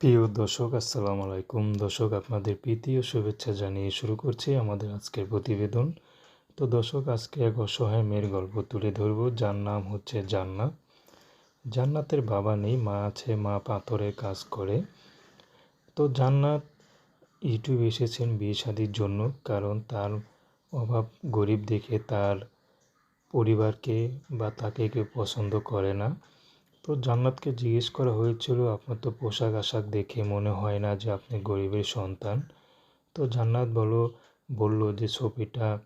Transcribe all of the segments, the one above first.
প্রিয় দর্শক, আসসালামু আলাইকুম। দর্শক, আপনাদের প্রীতি ও শুভেচ্ছা জানিয়ে শুরু করছি আমাদের আজকের প্রতিবেদন। তো দর্শক, আজকে এক অসহায় মেয়ের গল্প তুলে ধরব। যার নাম হচ্ছে জান্নাত জান্নাতের বাবা নেই, মা আছে, মা পাথরের কাজ করে। তো জান্নাত ইউটিউব এসেছেন বিয়ে শাদির জন্য, কারণ তার অভাব গরিব দেখে তার পরিবারকে বা তাকে কেউ পছন্দ করে না। তো জান্নাতকে জিজ্ঞেস করা হয়েছিল, আপনার তো পোশাক আশাক দেখে মনে হয় না যে আপনি গরিবের সন্তান? তো জান্নাত বলো, বলল যে ছবিটা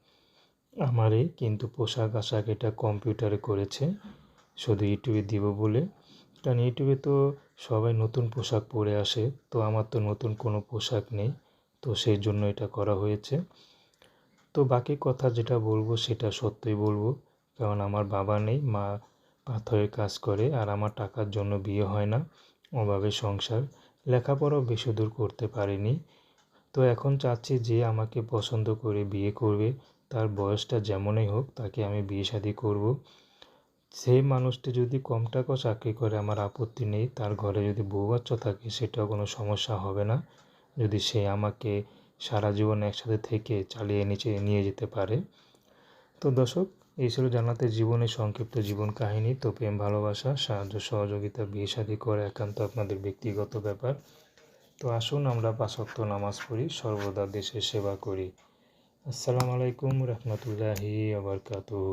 আমারই কিন্তু পোশাক আশাক এটা কম্পিউটারে করেছে। শুধু ইউটিউবে দিব বলে। কারণ ইউটিউবে তো সবাই নতুন পোশাক পরে আসে, তো আমার তো নতুন কোনো পোশাক নেই। তো সেই জন্য এটা করা হয়েছে। তো বাকি কথা যেটা বলব সেটা সত্যই বলব। কারণ আমার বাবা নেই, মা পাথরের কাজ করে আর আমার টাকার জন্য বিয়ে হয় না। অভাবে সংসার, লেখাপড়াও বেশি দূর করতে পারিনি। তো এখন চাচ্ছি যে আমাকে পছন্দ করে বিয়ে করবে। তার বয়সটা যেমনই হোক তাকে আমি বিয়ে শাদি করব। সেই মানুষটি যদি কম টাকাও চাকরি করে, আমার আপত্তি নেই। তার ঘরে যদি বউ বাচ্চা থাকে, সেটাও কোনো সমস্যা হবে না। যদি সে আমাকে সারা জীবন একসাথে থেকে চালিয়ে নিচে নিয়ে যেতে পারে। তো দর্শক এই ছিল জান্নাতের জীবনের সংক্ষিপ্ত জীবন কাহিনী। তো প্রেম, ভালোবাসা, সাহায্য, সহযোগিতা, বিয়ে, শাদী, করে, একান্ত আপনাদের ব্যক্তিগত ব্যাপার। তো আসুন আমরা পাশক্ত নামাজ পড়ি, সর্বদা দেশের সেবা করি। আসসালামু আলাইকুম রহমতুল্লাহি আবরকাতুহ